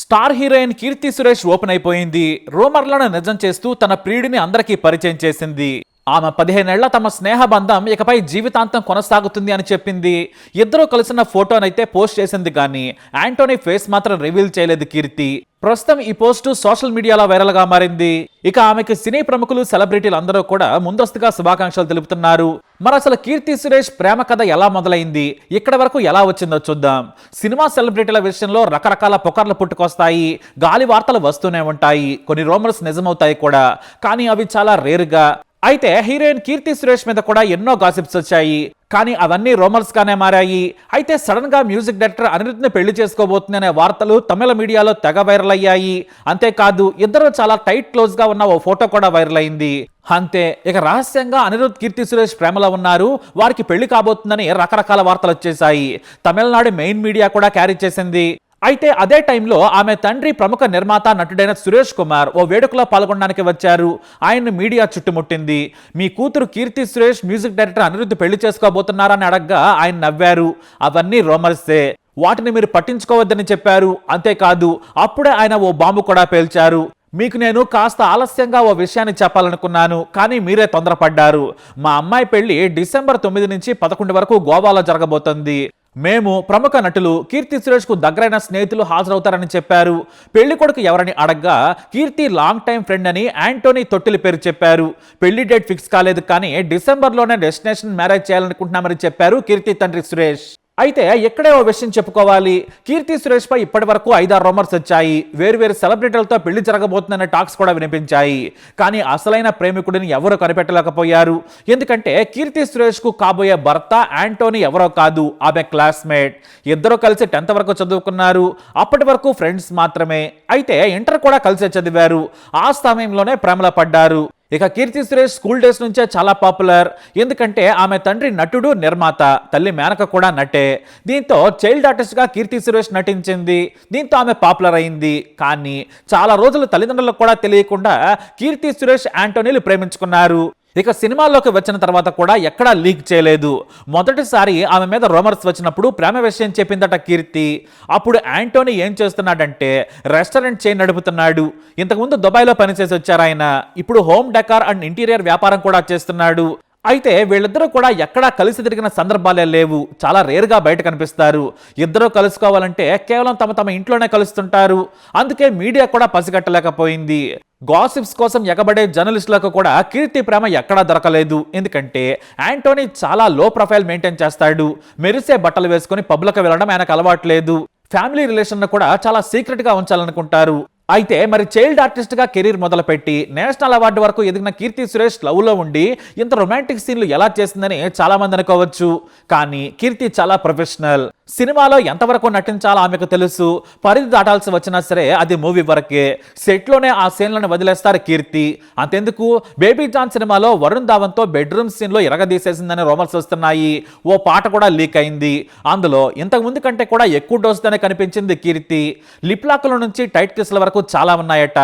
Star heroine Keerthy Suresh open అయిపోయింది. రూమర్లను నిజం చేస్తూ తన ప్రియుడిని అందరికీ పరిచయం చేసింది. ఆమె పదిహేనేళ్ళ తమ స్నేహ బంధం ఇకపై జీవితాంతం కొనసాగుతుంది అని చెప్పింది. ఇద్దరూ కలిసిన ఫోటోనైతే పోస్ట్ చేసింది కానీ యాంటోనీ ఫేస్ మాత్రం రివీల్ చేయలేదు కీర్తి. ప్రస్తుతం ఈ పోస్టు సోషల్ మీడియాలో వైరల్గా మారింది. ఇక ఆమెకి సినీ ప్రముఖులు సెలబ్రిటీలు అందరూ కూడా ముందస్తుగా శుభాకాంక్షలు తెలుపుతున్నారు. మరి అసలు కీర్తి సురేష్ ప్రేమ కథ ఎలా మొదలైంది? ఇక్కడ వరకు ఎలా వచ్చిందో చూద్దాం. సినిమా సెలబ్రిటీల విషయంలో రకరకాల పొకర్లు పుట్టుకొస్తాయి గాలి వార్తలు వస్తూనే ఉంటాయి కొన్ని రోమర్స్ నిజమవుతాయి కూడా కానీ అవి చాలా రేరుగా. అయితే హీరోయిన్ కీర్తి సురేష్ మీద కూడా ఎన్నో గాసిప్స్ వచ్చాయి కానీ అవన్నీ రోమర్స్ గానే మారాయి. అయితే సడన్గా మ్యూజిక్ డైరెక్టర్ అనిరుద్ని పెళ్ళి చేసుకోబోతుందనే వార్తలు తమిళ మీడియాలో తెగ వైరల్ అయ్యాయి. అంతేకాదు ఇద్దరు చాలా టైట్ క్లోజ్గా ఉన్న ఓ ఫోటో కూడా వైరల్ అయింది. అంతే. ఇక రహస్యంగా అనిరుద్ కీర్తి సురేష్ ప్రేమలో ఉన్నారు. వారికి పెళ్ళి కాబోతుందని రకరకాల వార్తలు వచ్చేసాయి తమిళనాడు మెయిన్ మీడియా కూడా క్యారీ చేసింది. అయితే అదే టైంలో ఆమె తండ్రి ప్రముఖ నిర్మాత నటుడైన సురేష్ కుమార్ ఓ వేడుకలో పాల్గొనడానికి వచ్చారు. ఆయన్ను మీడియా చుట్టుముట్టింది. మీ కూతురు కీర్తి సురేష్ మ్యూజిక్ డైరెక్టర్ అనిరుద్ధ్ పెళ్ళి చేసుకోబోతున్నారని అడగ్గా ఆయన నవ్వారు. అవన్నీ రోమర్సే. వాటిని మీరు పట్టించుకోవద్దని చెప్పారు. అంతేకాదు అప్పుడే ఆయన ఓ బాంబు కూడా పేల్చారు. మీకు నేను కాస్త ఆలస్యంగా ఓ విషయాన్ని చెప్పాలనుకున్నాను కానీ మీరే తొందరపడ్డారు. మా అమ్మాయి పెళ్ళి డిసెంబర్ తొమ్మిది నుంచి పదకొండు వరకు గోవాలో జరగబోతోంది. మేము ప్రముఖ నటులు కీర్తి సురేష్కు దగ్గరైన స్నేహితులు హాజరవుతారని చెప్పారు. పెళ్ళి కొడుకు ఎవరని అడగ్గా కీర్తి లాంగ్ టైం ఫ్రెండ్ అని యాంటోనీ తొట్టిలి పేరు చెప్పారు. పెళ్ళి డేట్ ఫిక్స్ కాలేదు కానీ డిసెంబర్లోనే డెస్టినేషన్ మ్యారేజ్ చేయాలనుకుంటున్నామని చెప్పారు కీర్తి తండ్రి సురేష్. అయితే ఎక్కడే ఓ విషయం చెప్పుకోవాలి. కీర్తి సురేష్ పై ఇప్పటి వరకు ఐదారు రూమర్స్ వచ్చాయి. వేరువేరు సెలబ్రిటీలతో పెళ్ళి జరగబోతుందనే టాక్స్ కూడా వినిపించాయి. కానీ అసలైన ప్రేమికుడిని ఎవరు కనిపెట్టలేకపోయారు? ఎందుకంటే కీర్తి సురేష్కు కాబోయే భర్త యాంటోనీ ఎవరో కాదు ఆమె క్లాస్మేట్. ఇద్దరు కలిసి టెన్త్ వరకు చదువుకున్నారు. అప్పటి వరకు ఫ్రెండ్స్ మాత్రమే. అయితే ఇంటర్ కూడా కలిసే చదివారు. ఆ సమయంలోనే ప్రేమలో పడ్డారు. ఇక కీర్తి సురేష్ స్కూల్ డేస్ నుంచే చాలా పాపులర్. ఎందుకంటే ఆమె తండ్రి నటుడు నిర్మాత తల్లి మేనక కూడా నటే. దీంతో చైల్డ్ ఆర్టిస్ట్గా కీర్తి సురేష్ నటించింది. దీంతో ఆమె పాపులర్ అయింది. కానీ చాలా రోజులు తల్లిదండ్రులకు కూడా తెలియకుండా కీర్తి సురేష్ యాంటోనీలు ప్రేమించుకున్నారు. ఇక సినిమాల్లోకి వచ్చిన తర్వాత కూడా ఎక్కడా లీక్ చేయలేదు. మొదటిసారి ఆమె మీద రోమర్స్ వచ్చినప్పుడు ప్రేమ విషయం చెప్పిందట కీర్తి. అప్పుడు యాంటోనీ ఏం చేస్తున్నాడంటే రెస్టారెంట్ చైన్ నడుపుతున్నాడు. ఇంతకుముందు దుబాయ్లో పనిచేసి వచ్చారు ఆయన. ఇప్పుడు హోమ్ డెకార్ అండ్ ఇంటీరియర్ వ్యాపారం కూడా చేస్తున్నాడు. అయితే వీళ్ళిద్దరూ కూడా ఎక్కడా కలిసి తిరిగిన సందర్భాలే లేవు. చాలా రేరుగా బయట కనిపిస్తారు. ఇద్దరూ కలుసుకోవాలంటే కేవలం తమ తమ ఇంట్లోనే కలుస్తుంటారు. అందుకే మీడియా కూడా పసిగట్టలేకపోయింది. గాసిప్స్ కోసం ఎగబడే జర్నలిస్టులకు కూడా కీర్తి ప్రేమ ఎక్కడా దొరకలేదు. ఎందుకంటే యాంటోనీ చాలా లో ప్రొఫైల్ మెయింటైన్ చేస్తాడు. మెరిసే బట్టలు వేసుకొని పబ్లకు వెళ్ళడం ఆయనకు అలవాట్లేదు. ఫ్యామిలీ రిలేషన్ కూడా చాలా సీక్రెట్గా ఉంచాలనుకుంటారు. అయితే మరి చైల్డ్ ఆర్టిస్ట్గా కెరీర్ మొదలుపెట్టి నేషనల్ అవార్డు వరకు ఎదిగిన కీర్తి సురేష్ లవ్లో ఉండి ఇంత రొమాంటిక్ సీన్లు ఎలా చేసిందని చాలామంది అనుకోవచ్చు. కానీ కీర్తి చాలా ప్రొఫెషనల్. సినిమాలో ఎంతవరకు నటించాలో ఆమెకు తెలుసు. పరిధి దాటాల్సి వచ్చినా సరే అది మూవీ వరకే. సెట్లోనే ఆ సీన్లను వదిలేస్తారు కీర్తి. అంతెందుకు? బేబీ జాన్ సినిమాలో వరుణ్ ధావన్తో బెడ్రూమ్ సీన్లో ఇరగదీసేసిందని రోమల్స్ వస్తున్నాయి. ఓ పాట కూడా లీక్ అయింది. అందులో ఇంతకు ముందు కంటే కూడా ఎక్కువ డోసుతోనే కనిపించింది కీర్తి. లిప్లాకుల నుంచి టైట్ కిస్ల వరకు చాలా ఉన్నాయట.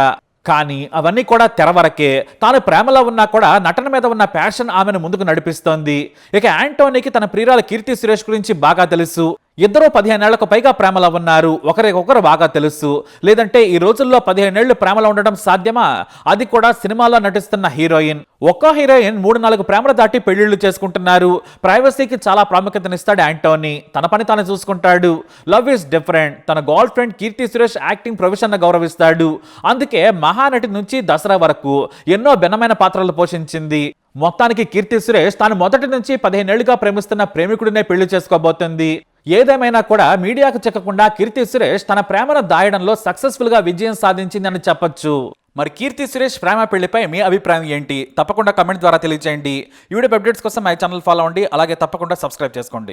కానీ అవన్నీ కూడా తెరవరకే తాను ప్రేమలో ఉన్నా కూడా నటన మీద ఉన్న ప్యాషన్ ఆమెను ముందుకు నడిపిస్తోంది. ఇక యాంటోనీకి తన ప్రియురాలు కీర్తి సురేష్ గురించి బాగా తెలుసు. ఇద్దరూ పదిహేనేళ్ళకు పైగా ప్రేమలో ఉన్నారు. ఒకరికొకరు బాగా తెలుసు. లేదంటే ఈ రోజుల్లో పదిహేనేళ్ళు ప్రేమలో ఉండడం సాధ్యమా? అది కూడా సినిమాలో నటిస్తున్న హీరోయిన్. ఒక్కో హీరోయిన్ మూడు నాలుగు ప్రేమలు దాటి పెళ్ళిళ్ళు చేసుకుంటున్నారు. ప్రైవసీకి చాలా ప్రాముఖ్యతనిస్తాడు యాంటోనీ. తన పని తాను చూసుకుంటాడు. Love is different. తన girl friend Keerthy Suresh acting profession గౌరవిస్తాడు. అందుకే మహానటి నుంచి దసరా వరకు ఎన్నో భిన్నమైన పాత్రలు పోషించింది. మొత్తానికి కీర్తి సురేష్ తాను మొదటి నుంచి పదిహేనేళ్ళుగా ప్రేమిస్తున్న ప్రేమికుడినే పెళ్ళి చేసుకోబోతుంది. ఏదేమైనా కూడా మీడియాకు చిక్కకుండా కీర్తి సురేష్ తన ప్రేమను దాయడంలో సక్సెస్ఫుల్గా విజయం సాధించిందని చెప్పొచ్చు. మరి కీర్తి సురేష్ ప్రేమ పెళ్ళిపై మీ అభిప్రాయం ఏంటి? తప్పకుండా కమెంట్ ద్వారా తెలియజేయండి ఈ అప్డేట్స్ కోసం మై ఛానల్ ఫాలో అవ్వండి. అలాగే తప్పకుండా సబ్స్క్రైబ్ చేసుకోండి.